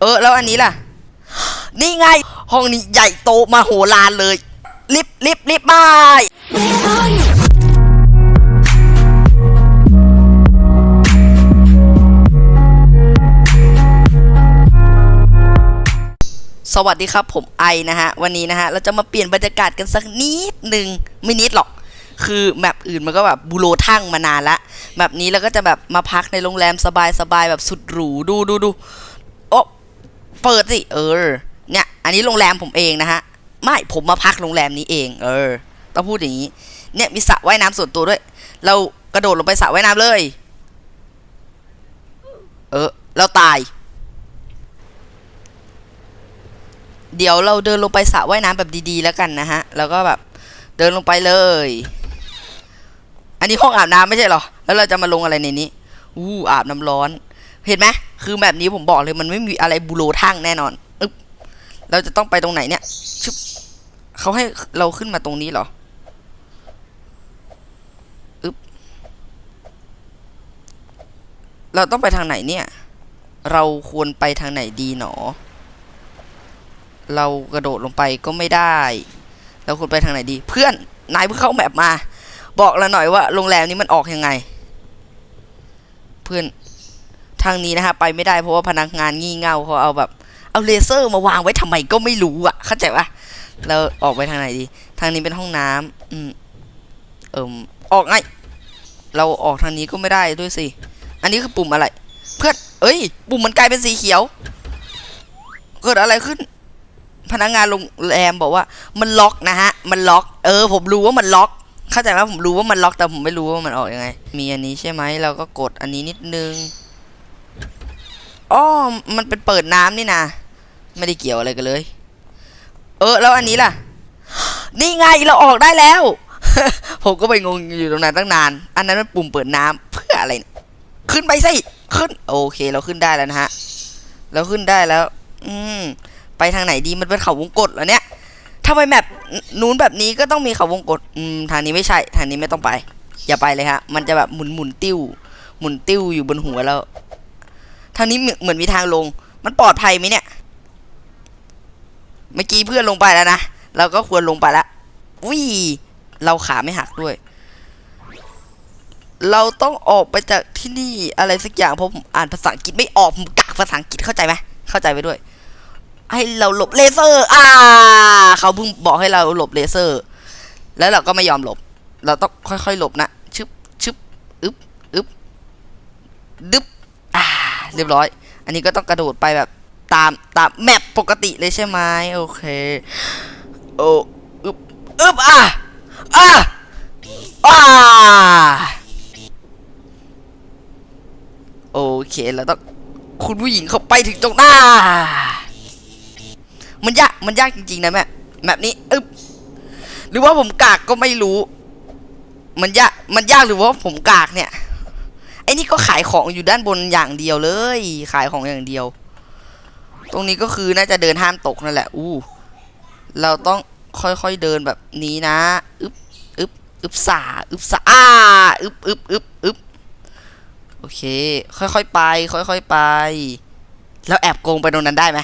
เออ แล้วอันนี้ล่ะ นี่ไง ห้องนี้ใหญ่โตมาโหฬารเลย ลิฟต์ลิฟต์ลิฟต์บาย สวัสดีครับผมไอนะฮะ วันนี้นะฮะ เราจะมาเปลี่ยนบรรยากาศกันสักนิดหนึ่งไม่นิดหรอกคือแมปอื่นมันก็แบบบูโรทั่งมานานละแบบนี้เราก็จะแบบมาพักในโรงแรมสบายๆแบบสุดหรูดูดูดู เปิดสิเออ เนี่ย อันนี้โรงแรมผมเองนะฮะ ไม่ผมมาพักโรงแรมนี้เอง เออ ต้องพูดอย่างนี้ เนี่ยมีสระว่ายน้ำส่วนตัวด้วย เรากระโดดลงไปสระว่ายน้ำเลย เออ เราตาย เดี๋ยวเราเดินลงไปสระว่ายน้ำแบบดีๆแล้วกันนะฮะ แล้วก็แบบเดินลงไปเลย อันนี้ห้องอาบน้ำไม่ใช่หรอ แล้วเราจะมาลงอะไรในนี้ อู้อาบน้ำร้อน เห็นไหม คือแบบนี้ผมบอกเลยมันไม่มีอะไรบูโรทั่งแน่นอนอึ๊บเราจะต้องไปตรงไหนเนี่ยชึบเขาให้เราขึ้นมาตรงนี้เหรออึ๊บเราต้องไปทางไหนเนี่ย เราควรไปทางไหนดีหนอ เรากระโดดลงไปก็ไม่ได้ เราควรไปทางไหนดี เพื่อนนายเพิ่งเข้าแมปมา บอกเราหน่อยว่าโรงแรมนี้มันออกยังไง เพื่อน ทางนี้นะฮะไปไม่ได้เพราะว่าพนักงานงี่เง่าเขาเอาแบบ เอาเลเซอร์มาวางไว้ทำไมก็ไม่รู้อะ เข้าใจปะเราออกไปทางไหนดี ทางนี้เป็นห้องน้ำอืม เอิมออกไงเราออกทางนี้ก็ไม่ได้ด้วยสิ อันนี้คือปุ่มอะไร เพื่อน เอ้ย ปุ่มมันกลายเป็นสีเขียว เกิดอะไรขึ้น พนักงานโรงแรมบอกว่า มันล็อกนะฮะ มันล็อก เออ ผมรู้ว่ามันล็อก เข้าใจไหมผมรู้ว่ามันล็อกแต่ผมไม่รู้ว่ามันออกยังไง มีอันนี้ใช่ไหม เราก็กดอันนี้นิดนึง อ๋อมันเป็นเปิดน้ำนี่นะไม่ได้เกี่ยวอะไรกันเลย เออ แล้วอันนี้ล่ะ นี่ไงเราออกได้แล้ว ผมก็ไปงงอยู่ตรงนั้นตั้งนาน อันนั้นมันปุ่มเปิดน้ำเพื่ออะไร ขึ้นไปสิ ขึ้น โอเค เราขึ้นได้แล้วนะฮะ เราขึ้นได้แล้ว อืม ไปทางไหนดี มันเป็นเขาวงกตเหรอเนี่ยทำไมแมปนู้นแบบนี้ก็ต้องมีเขาวงกตอืม ทางนี้ไม่ใช่ ทางนี้ไม่ต้องไป อย่าไปเลยฮะ มันจะแบบหมุนหมุนติ้ว หมุนติ้วอยู่บนหัวแล้ว ทางนี้เหมือนมีทางลง มันปลอดภัยไหมเนี่ย เมื่อกี้เพื่อนลงไปแล้วนะ เราก็ควรลงไปละวิเราขาไม่หักด้วย เราต้องออกไปจากที่นี่อะไรสักอย่างเพราะผมอ่านภาษาอังกฤษไม่ออกผมกากภาษาอังกฤษเข้าใจไหมเข้าใจไปด้วย ให้เราหลบเลเซอร์ อ่า เขาเพิ่งบอกให้เราหลบเลเซอร์ แล้วเราก็ไม่ยอมหลบ เราต้องค่อยๆหลบนะชึบชึบอึบอึบดึบ เรียบร้อย อันนี้ก็ต้องกระโดดไปแบบตามตามแมปปกติเลยใช่ไหมโอเคโอ้อึบอึบอะอะอ่าโอเคแล้วต้องคุณผู้หญิงเข้าไปถึงตรงหน้า มันยากมันยากจริงๆนะแม่แบบนี้อึบหรือว่าผมกากก็ไม่รู้ มันยากมันยากหรือว่าผมกากเนี่ย ไอ้นี่ก็ขายของอยู่ด้านบนอย่างเดียวเลย ขายของอย่างเดียว ตรงนี้ก็คือน่าจะเดินห้ามตกนั่นแหละ อู้ เราต้องค่อยๆเดินแบบนี้นะ อึบอึบอึบสาอึบสาอ่าอึบอึบอึบอึบโอเค ค่อยๆไป ค่อยๆไป แล้วแอบโกงไปตรงนั้นได้ไหม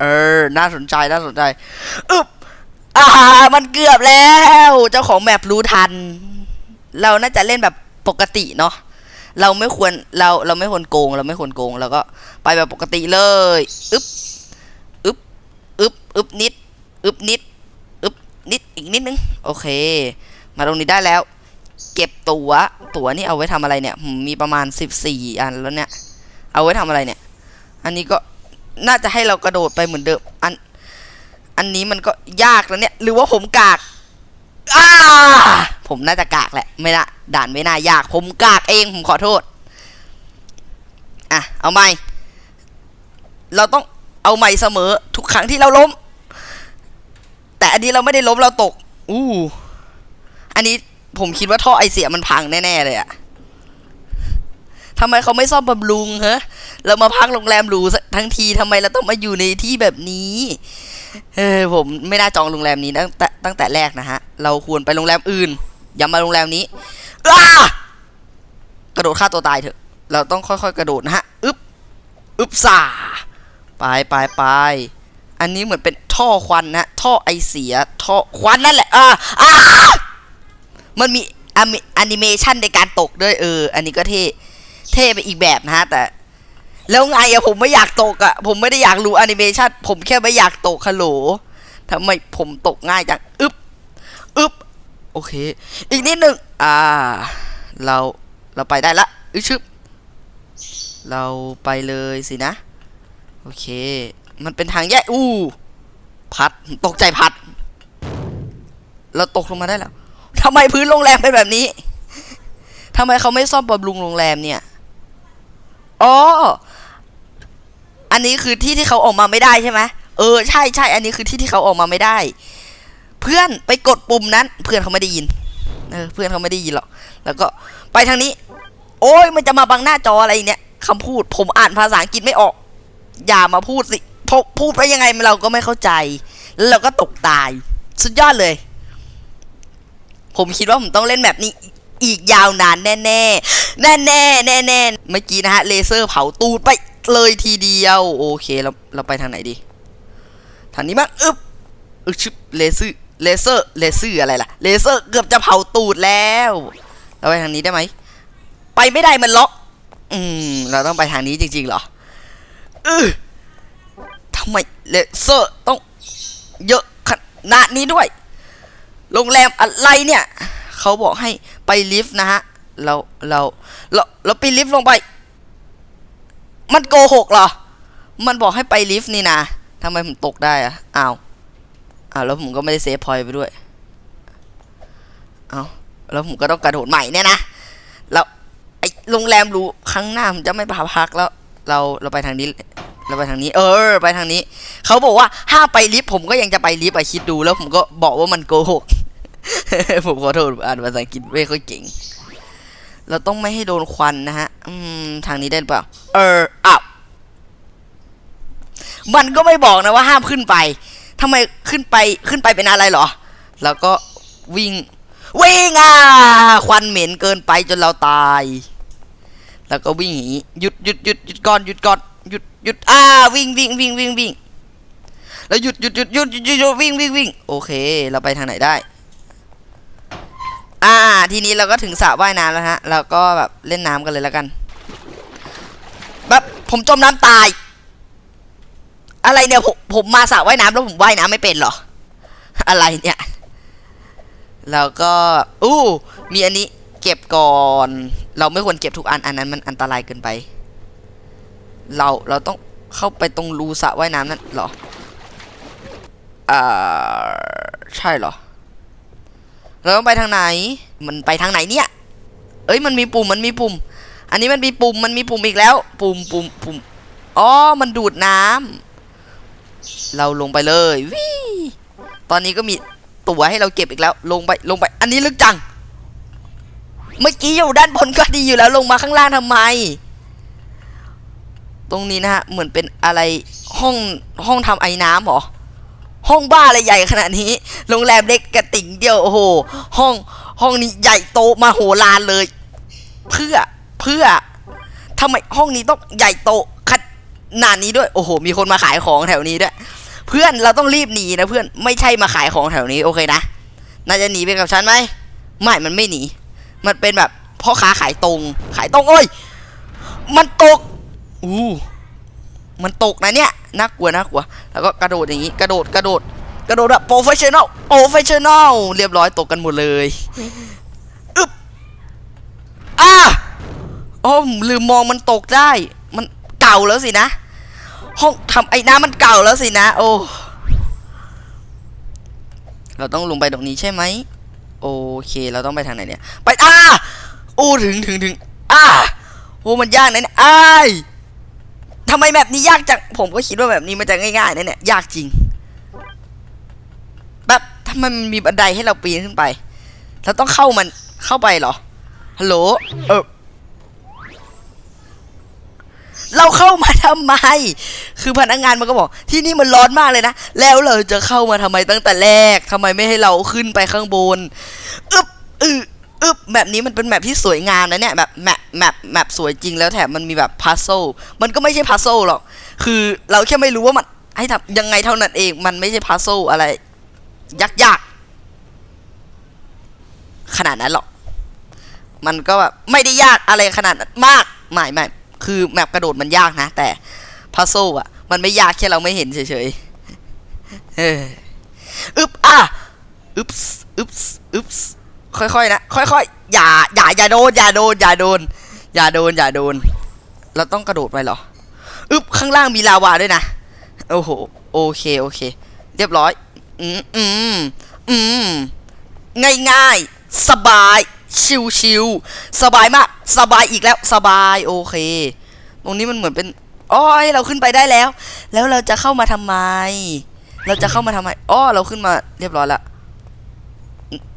เออ น่าสนใจ น่าสนใจ อึบอ่า มันเกือบแล้ว เจ้าของแมปรู้ทัน เราน่าจะเล่นแบบปกติเนาะ เราไม่ควรเราเราไม่ควรโกง เราไม่ควรโกงเราก็ไปแบบปกติเลยอึบอึบอึบอึบนิดอึบนิดอึบนิดอีกนิดนึงโอเค มาตรงนี้ได้แล้ว เก็บตัว๋วตั๋วนี่เอาไว้ทำอะไรเนี่ยมีประมาณสิบสี่อันแล้วเนี่ย เอาไว้ทำอะไรเนี่ย อันนี้ก็น่าจะให้เรากระโดดไปเหมือนเดิมอันอันนี้มันก็ยากแล้วเนี่ย หรือว่าผมกาก อ้าผมน่าจะกากแหละ ไม่น่าด่านไม่น่ายาก ผมกากเองผมขอโทษ อะ เอาใหม่ เราต้องเอาใหม่เสมอ ทุกครั้งที่เราล้ม แต่อันนี้เราไม่ได้ล้มเราตก อู้ อันนี้ผมคิดว่าท่อไอเสียมันพังแน่ๆเลยอะทำไมเขาไม่ซ่อมบำรุงฮะ เรามาพักโรงแรมหรูทั้งทีทำไมเราต้องมาอยู่ในที่แบบนี้ เออผมไม่น่าจองโรงแรมนี้ตั้งแต่ตั้งแต่แรกนะฮะ เราควรไปโรงแรมอื่น อย่ามาโรงแรมนี้อ้ากระโดดฆ่าตัวตายเถอะ เราต้องค่อยๆ กระโดดนะฮะ อึบอึบสาไปไปไป อันนี้เหมือนเป็นท่อควันนะ ท่อไอเสีย ท่อควันนั่นแหละ อ่าอ่ามันมีแอนิเมชันในการตกด้วยเออ อันนี้ก็เท่ เท่ไปอีกแบบนะฮะ แต่ แล้วไงอะผมไม่อยากตกอะผมไม่ได้อยากรู้แอนิเมชันผมแค่ไม่อยากตกฮัลโหลทำไมผมตกง่ายจังอึ๊บอึ๊บโอเค อีกนิดหนึ่งอ่า เราเราไปได้ละอึชึบเราไปเลยสินะ โอเค มันเป็นทางแยกอู้พัดตกใจพัด เราตกลงมาได้แล้วทำไมพื้นโรงแรมเป็นแบบนี้ทำไมเขาไม่ซ่อมบำรุงโรงแรมเนี่ยอ๋อ อันนี้คือที่ที่เขาออกมาไม่ได้ใช่ไหมเออใช่ใช่อันนี้คือที่ที่เขาออกมาไม่ได้ เพื่อนไปกดปุ่มนั้น เพื่อนเขาไม่ได้ยิน เออ เพื่อนเขาไม่ได้ยินหรอกแล้วก็ไปทางนี้ โอ้ยมันจะมาบังหน้าจออะไรเนี่ยคำพูด ผมอ่านภาษาอังกฤษไม่ออก อย่ามาพูดสิพพูดไปยังไงเราก็ไม่เข้าใจ แล้วเราก็ตกตาย สุดยอดเลย ผมคิดว่าผมต้องเล่นแบบนี้อีกยาวนานแน่แน่แน่แน่แน่แน่ๆเมื่อกี้นะฮะเลเซอร์เผาตูดไป เลยทีเดียว โอเคเราเราไปทางไหนดี ทางนี้มั้งอึ๊บอึ๊บชึบเลเซอร์เลเซอร์เลเซอร์อะไรล่ะเลเซอร์เกือบจะเผาตูดแล้วเราไปทางนี้ได้ไหมไปไม่ได้มันล็อก อืมเราต้องไปทางนี้จริงๆเหรอเออทำไมเลเซอร์ต้องเยอะขนาดนี้ด้วย โรงแรมอะไรเนี่ย เขาบอกให้ไปลิฟต์นะฮะ เรา เรา เรา เราไปลิฟต์ลงไป มันโกหกเหรอ มันบอกให้ไปลิฟต์นี่นะทำไมผมตกได้อะอ้าว อ้าวแล้วผมก็ไม่ได้เซฟพอยต์ไปด้วย เอาแล้วผมก็ต้องกระโดดใหม่เนี่ยนะ แล้วไอโรงแรมรู้ครั้งหน้าผมจะไม่พาพักแล้ว เราเราไปทางนี้ เราไปทางนี้ เออ ไปทางนี้ เขาบอกว่าห้ามไปลิฟต์ผมก็ยังจะไปลิฟต์อะคิดดูแล้วผมก็บอกว่ามันโกหกผมขอโทษอ่านภาษาอังกฤษไม่ค่อยเก่ง เราต้องไม่ให้โดนควันนะฮะ อืม ทางนี้ได้หรือเปล่า เอออ้าวมันก็ไม่บอกนะว่าห้ามขึ้นไปทำไมขึ้นไปขึ้นไปเป็นอะไรหรอ แล้วก็วิ่ง วิ่งอะ ควันเหม็นเกินไปจนเราตาย แล้วก็วิ่งหนีหยุดหยุดหยุดหยุดก่อนหยุดก่อนหยุดหยุดอ่าวิ่งวิ่งวิ่งวิ่งวิ่งแล้วหยุดหยุดหยุดหยุดหยุดหยุดวิ่งวิ่งวิ่งโอเค เราไปทางไหนได้ อ่า ทีนี้เราก็ถึงสระว่ายน้ำแล้วฮะ เราก็แบบเล่นน้ำกันเลยแล้วกัน แบบผมจมน้ำตาย อะไรเนี่ยผมผมมาสระว่ายน้ำแล้วผมว่ายน้ำไม่เป็นหรอ อะไรเนี่ย แล้วก็ อู้ มีอันนี้เก็บก่อน เราไม่ควรเก็บทุกอัน อันนั้นมันอันตรายเกินไป เรา เราต้องเข้าไปตรงรูสระว่ายน้ำนั่นหรอ อ่า ใช่หรอ เราต้องไปทางไหน มันไปทางไหนเนี่ย เอ้ยมันมีปุ่มมันมีปุ่ม อันนี้มันมีปุ่มมันมีปุ่มอีกแล้ว ปุ่มปุ่มปุ่มอ๋อมันดูดน้ำเราลงไปเลยวิตอนนี้ก็มีตั๋วให้เราเก็บอีกแล้ว ลงไปลงไป อันนี้ลึกจัง เมื่อกี้อยู่ด้านบนก็ดีอยู่แล้วลงมาข้างล่างทำไม ตรงนี้นะฮะเหมือนเป็นอะไรห้องห้องทำไอ้น้ำหรอ ห้องบ้าอะไรใหญ่ขนาดนี้ โรงแรมเล็กกระติ่งเดียวโอ้โห ห้องห้องนี้ใหญ่โตมาโหฬารเลย เพื่อเพื่อทำไมห้องนี้ต้องใหญ่โตขนาดนี้ด้วย โอ้โห มีคนมาขายของแถวนี้ด้วย เพื่อนเราต้องรีบหนีนะเพื่อนไม่ใช่มาขายของแถวนี้โอเคนะน่าจะหนีไปกับฉันไหมไม่มันไม่หนี มันเป็นแบบพ่อค้าขายตรง ขายตรงโอ้ย มันตกอู้มันตกนะเนี่ย น่ากลัวน่ากลัว แล้วก็กระโดดอย่างนี้ กระโดดกระโดด กระโดดแบบโปรเฟชชั่นอลโปรเฟชชั่นอลเรียบร้อยตกกันหมดเลยอึ๊บอ่าโอ้มลืมมองมันตกได้ มันเก่าแล้วสินะ ห้องทำไอ้น้ำมันเก่าแล้วสินะ โอ้ เราต้องลงไปตรงนี้ใช่ไหม โอเค เราต้องไปทางไหนเนี่ย ไปอ่าโอ้ถึงถึงถึงอ่าโอ้มันยากนะเนี่ยอ้าย ทำไมแบบนี้ยากจัง ผมก็คิดว่าแบบนี้มันจะง่ายๆนะเนี่ย ยากจริง แบบทำไมมันมีบันไดให้เราปีนขึ้นไป เราต้องเข้ามันเข้าไปเหรอ ฮัลโหล เออ เราเข้ามาทำไม คือพนักงานมันก็บอก ที่นี่มันร้อนมากเลยนะ แล้วเราจะเข้ามาทำไมตั้งแต่แรกทำไมไม่ให้เราขึ้นไปข้างบน อึบอึ อึบแบบนี้มันเป็นแมปที่สวยงามนะเนี่ยแบบแมปแมปแมปสวยจริงแล้วแถมมันมีแบบพัซโซมันก็ไม่ใช่พัซโซหรอก คือเราแค่ไม่รู้ว่ามันให้ทำยังไงเท่านั้นเองมันไม่ใช่พัซโซอะไรยักยากๆขนาดนั้นหรอก มันก็แบบไม่ได้ยากอะไรขนาดมากไม่ไม่คือแมปกระโดดมันยากนะ แต่พัซโซอะ มันไม่ยากแค่เราไม่เห็นเฉยๆเอออึบอะอึบส์อึบส์อึบส์ ค่อยๆนะค่อยๆอย่าอย่าอย่าโดนอย่าโดนอย่าโดนอย่าโดนอย่าโดน เราต้องกระโดดไปเหรออึบข้างล่างมีลาวาด้วยนะโอ้โหโอเคโอเค เรียบร้อย อืมอืมอืมง่ายง่ายสบายชิวชิวสบายมาก สบายอีกแล้วสบายโอเค ตรงนี้มันเหมือนเป็นอ๋อให้เราขึ้นไปได้แล้ว แล้วเราจะเข้ามาทำไม เราจะเข้ามาทำไมอ๋อเราขึ้นมาเรียบร้อยแล้ว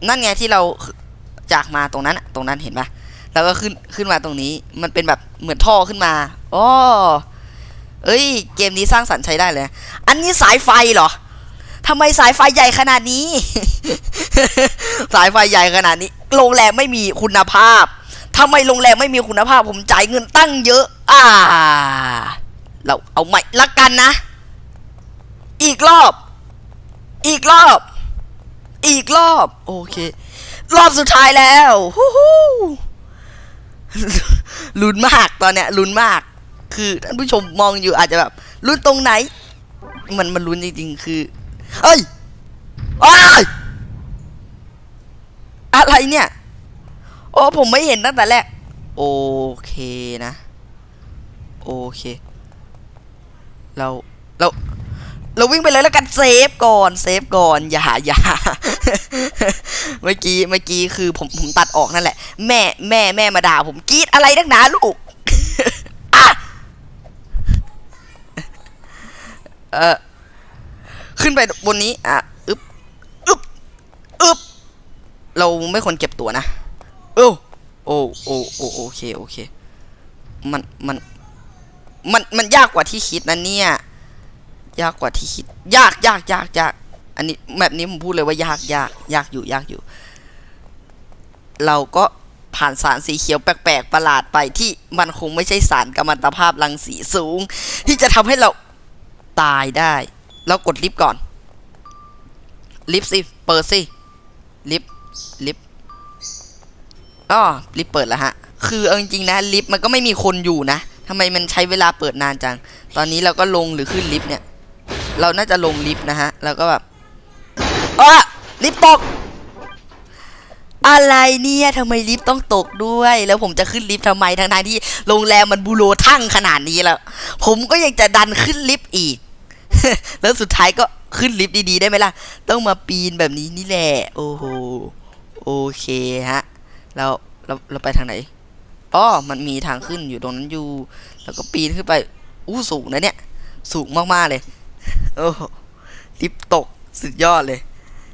นั่นไงที่เราจากมาตรงนั้นตรงนั้นเห็นปะแล้วก็ขึ้นขึ้นมาตรงนี้ มันเป็นแบบเหมือนท่อขึ้นมาอ๋อเอ้ย เกมนี้สร้างสรรค์ใช้ได้เลย อันนี้สายไฟเหรอทำไมสายไฟใหญ่ขนาดนี้ สายไฟใหญ่ขนาดนี้ โรงแรมไม่มีคุณภาพทำไมโรงแรมไม่มีคุณภาพ ผมจ่ายเงินตั้งเยอะ อ่า เราเอาใหม่ละกันนะ อีกรอบ อีกรอบ อีกรอบ โอเค รอบสุดท้ายแล้วฮู้ฮู้ลุ้นมากตอนเนี้ยลุ้นมาก คือท่านผู้ชมมองอยู่อาจจะแบบลุ้นตรงไหน มันมันลุ้นจริงๆ คือเอ้ยอ้ายอะไรเนี่ย โอ้ผมไม่เห็นตั้งแต่แรก โอเคนะ โอเค เรา เรา เราวิ่งไปเลยแล้วกันเซฟก่อนเซฟก่อนอย่าอย่าเมื่อกี้เมื่อกี้คือผมผมตัดออกนั่นแหละ แม่แม่แม่มาด่าผมกรีดอะไรนักหนาลูกเออขึ้นไปบนนี้อะอึบอึบอึบเราไม่ควรเก็บตัวนะโอ้โอ้โอ้โอ้โอเคโอเค มันมันมันมันยากกว่าที่คิดนะเนี่ย ยากกว่าที่คิด ยากยากยากยากอันนี้แบบนี้ผมพูดเลยว่ายากยากยากอยู่ยากอยู่ เราก็ผ่านสารสีเขียวแปลกๆประหลาดไปที่มันคงไม่ใช่สารกัมมันตภาพรังสีสูง ที่จะทำให้เราตายได้ เรากดลิฟต์ก่อน ลิฟต์สิ เปิดสิ ลิฟต์ลิฟต์อ๋อลิฟต์เปิดแล้วฮะ คือเอาจริงๆนะ ลิฟต์มันก็ไม่มีคนอยู่นะทำไมมันใช้เวลาเปิดนานจัง ตอนนี้เราก็ลงหรือขึ้นลิฟต์เนี่ย เราน่าจะลงลิฟต์นะฮะ แล้วก็แบบอะลิฟต์ตก อะไรเนี่ยทำไมลิฟต์ต้องตกด้วย แล้วผมจะขึ้นลิฟต์ทำไมทั้งทที่โรงแรมมันบูโรทั่งขนาดนี้แล้ว ผมก็ยังจะดันขึ้นลิฟต์อีก แล้วสุดท้ายก็ขึ้นลิฟต์ดีๆได้ไหมล่ะ ต้องมาปีนแบบนี้นี่แหละ โอ้โห โอเคฮะ เราเราเราไปทางไหนอ๋อมันมีทางขึ้นอยู่ตรงนั้นอยู่ แล้วก็ปีนขึ้นไป อู้สูงนะเนี่ย สูงมากๆเลย โอ้โหลิฟตกสุดยอดเลย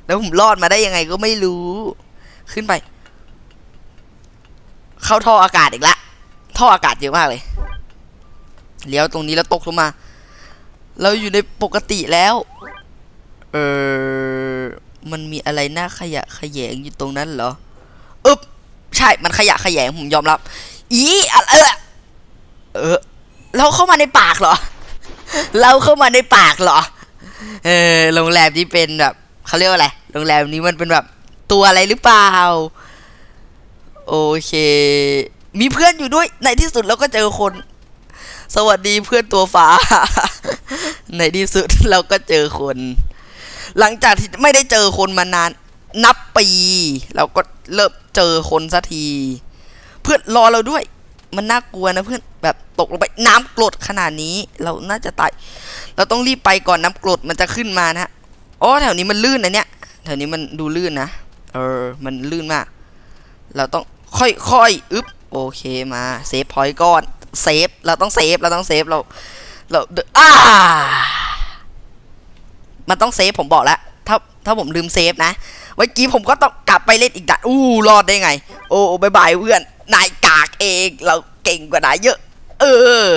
แล้วผมรอดมาได้ยังไงก็ไม่รู้ ขึ้นไป เข้าท่ออากาศอีกละท่ออากาศเยอะมากเลยเลี้ยวตรงนี้แล้วตกลงมา เราอยู่ในปกติแล้ว เออมันมีอะไรน่าขยะแขยงอยู่ตรงนั้นเหรออึบใช่ มันขยะแขยงผมยอมรับ อีเออเออเราเข้ามาในปากเหรอ เราเข้ามาในปากเหรอ เออโรงแรมที่เป็นแบบเขาเรียกว่าอะไรโรงแรมนี้มันเป็นแบบตัวอะไรหรือเปล่า โอเค มีเพื่อนอยู่ด้วย ในที่สุดเราก็เจอคน สวัสดีเพื่อนตัวฟ้า ในที่สุดเราก็เจอคน หลังจากที่ไม่ได้เจอคนมานานนับปี เราก็เริ่มเจอคนสักที เพื่อนรอเราด้วย มันน่ากลัวนะเพื่อนแบบตกลงไปน้ำกรดขนาดนี้ เราน่าจะตายเราต้องรีบไปก่อนน้ำกรดมันจะขึ้นมานะอ๋อแถวนี้มันลื่นนะเนี่ยแถวนี้มันดูลื่นนะเออมันลื่นมาก เราต้องค่อยๆอึ๊บโอเคมาเซฟพอยต์ก่อนเซฟเราต้องเซฟเราต้องเซฟเราเราเดนอ่ามันต้องเซฟผมบอกแล้วถ้าถ้าผมลืมเซฟนะเมื่อกี้ผมก็ต้องกลับไปเล่นอีกด่านอู้รอดได้ไง โอ้บายบายเพื่อน นายกากเองเราเก่งกว่านายเยอะ เออ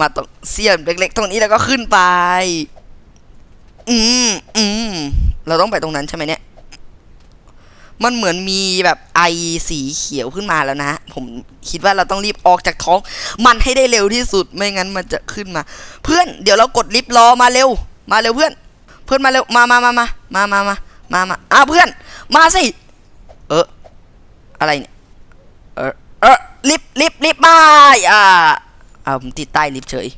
มาตรงเสียมเล็กๆ ตรงนี้แล้วก็ขึ้นไป อืมอืมเราต้องไปตรงนั้นใช่ไหมเนี่ย มันเหมือนมีแบบไอสีเขียวขึ้นมาแล้วนะ ผมคิดว่าเราต้องรีบออกจากท้อง มันให้ได้เร็วที่สุดไม่งั้นมันจะขึ้นมา เพื่อนเดี๋ยวเรากดลิฟต์รอมาเร็ว มาเร็วเพื่อน เพื่อนมาเร็วมามามามามามามามามาอ้าวเพื่อน มาสิ เอออะไรเนี่ย เออเออลิฟลิฟลิฟต์มาอ่าอ่าผมติดใต้ลิฟเฉย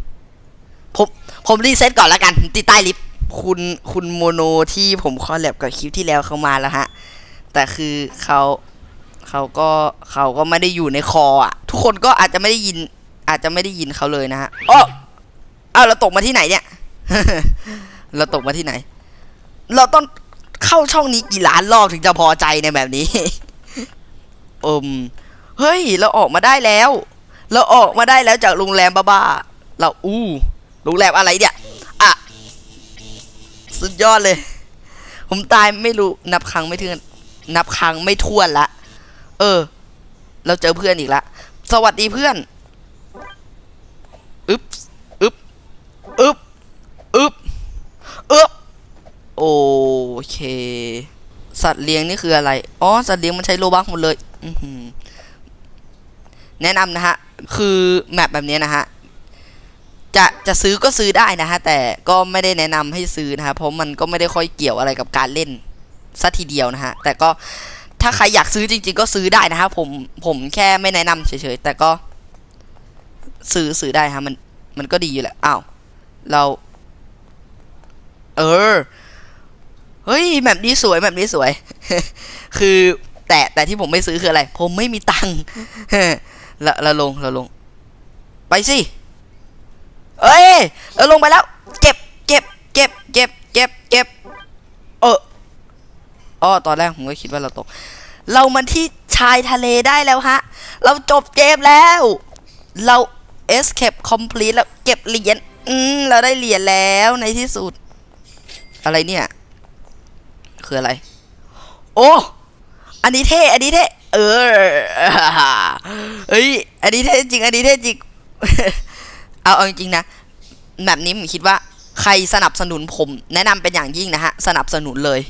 ผมผมรีเซ็ตก่อนแล้วกันติดใต้ลิฟคุณคุณโมโนที่ผมคอลแลบกับคลิปที่แล้วเขามาแล้วฮะ แต่คือเขาเขาก็เขาก็ไม่ได้อยู่ในคออะ ทุกคนก็อาจจะไม่ได้ยิน อาจจะไม่ได้ยินเขาเลยนะฮะอ้ออ้าเราตกมาที่ไหนเนี่ย เราตกมาที่ไหน เราต้องเข้าช่องนี้กี่ล้านรอบถึงจะพอใจในแบบนี้ อม เฮ้ย เราออกมาได้แล้ว เราออกมาได้แล้วจากโรงแรมบ้าๆเราอู้โรงแรมอะไรเนี่ยอะสุดยอดเลย ผมตายไม่รู้นับครั้งไม่ถึงนับครั้งไม่ถ้วนละ เออ เราเจอเพื่อนอีกละ สวัสดีเพื่อนอึ๊บอึ๊บอึ๊บอึ๊บอึ๊บโอเค สัตว์เลี้ยงนี่คืออะไร อ๋อ สัตว์เลี้ยงมันใช้โลบักหมดเลย อือหือ แนะนำนะฮะ คือแมปแบบนี้นะฮะ จะจะซื้อก็ซื้อได้นะฮะ แต่ก็ไม่ได้แนะนำให้ซื้อนะฮะ เพราะมันก็ไม่ได้ค่อยเกี่ยวอะไรกับการเล่นสัทีเดียวนะฮะ แต่ก็ถ้าใครอยากซื้อจริง ๆ ก็ซื้อได้นะฮะ ผมผมแค่ไม่แนะนำเฉยๆ แต่ก็ซื้อซื้อได้ฮะ มันมันก็ดีอยู่แหละอ้าวเรา เออ เฮ้ยแบบนี้สวยแบบนี้สวย คือแต่แต่ที่ผมไม่ซื้อคืออะไร ผมไม่มีตังค์ เราเราลงเราลง ไปสิเอ้ยเราลงไปแล้วเก็บเก็บเก็บเก็บเก็บเก็บเออออตอนแรกผมก็คิดว่าเราตก เรามันที่ชายทะเลได้แล้วฮะ เราจบเกมแล้ว เรา escape complete แล้วเก็บเหรียญอืมเราได้เหรียญแล้วในที่สุด อะไรเนี่ย คืออะไร โอ้ อันนี้เท่ อันนี้เท่ เออเฮ้ย อันนี้เท่จริง อันนี้เท่จริง เอาเอาจริงๆนะ แบบนี้ผมคิดว่าใครสนับสนุนผม แนะนำเป็นอย่างยิ่งนะฮะ สนับสนุนเลย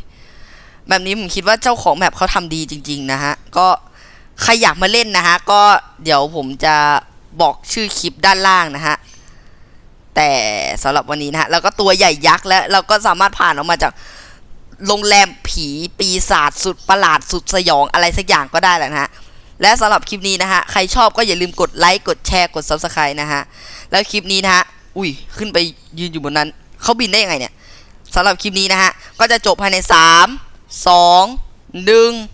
แบบนี้ผมคิดว่าเจ้าของแมปเขาทำดีจริง ๆ นะฮะ ก็ใครอยากมาเล่นนะฮะ ก็เดี๋ยวผมจะบอกชื่อคลิปด้านล่างนะฮะ แต่สำหรับวันนี้นะฮะ เราก็ตัวใหญ่ยักษ์แล้ว เราก็สามารถผ่านออกมาจาก โรงแรมผีปีศาจสุดประหลาดสุดสยองอะไรสักอย่างก็ได้แหละนะฮะ และสำหรับคลิปนี้นะฮะ ใครชอบก็อย่าลืมกดไลค์ กดแชร์ กด Subscribe นะฮะ แล้วคลิปนี้นะฮะ อุ้ย ขึ้นไปยืนอยู่บนนั้น เขาบินได้ยังไงเนี่ยสำหรับคลิปนี้นะฮะ ก็จะจบภายใน 3 2 1